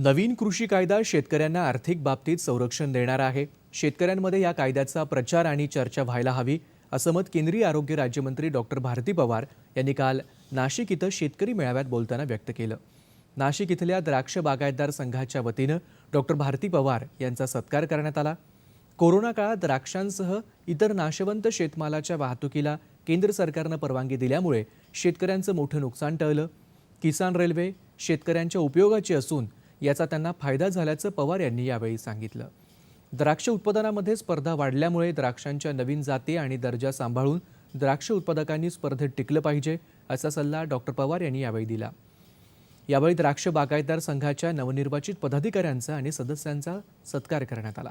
नवीन कृषी कायदा शेतकऱ्यांना आर्थिक बाबतीत संरक्षण देणार आहे. शेतकऱ्यांमध्ये या कायद्याचा प्रचार आणि चर्चा व्हायला हवी असं मत केंद्रीय आरोग्य राज्यमंत्री डॉक्टर भारती पवार यांनी काल नाशिक इथं शेतकरी मेळाव्यात बोलताना व्यक्त केलं. नाशिक इथल्या द्राक्ष बागायतदार संघाच्या वतीनं डॉक्टर भारती पवार यांचा सत्कार करण्यात आला. कोरोना काळात द्राक्षांसह इतर नाशवंत शेतमालाच्या वाहतुकीला केंद्र सरकारनं परवानगी दिल्यामुळे शेतकऱ्यांचं मोठं नुकसान टळलं. किसान रेल्वे शेतकऱ्यांच्या उपयोगाची असून याचा त्यांना फायदा झाल्याचं पवार यांनी यावेळी सांगितलं. द्राक्ष उत्पादनामध्ये स्पर्धा वाढल्यामुळे द्राक्षांच्या नवीन जाती आणि दर्जा सांभाळून द्राक्ष उत्पादकांनी स्पर्धेत टिकलं पाहिजे असा सल्ला डॉक्टर पवार यांनी यावेळी दिला. यावेळी द्राक्ष बागायतदार संघाच्या नवनिर्वाचित पदाधिकाऱ्यांचा आणि सदस्यांचा सत्कार करण्यात आला.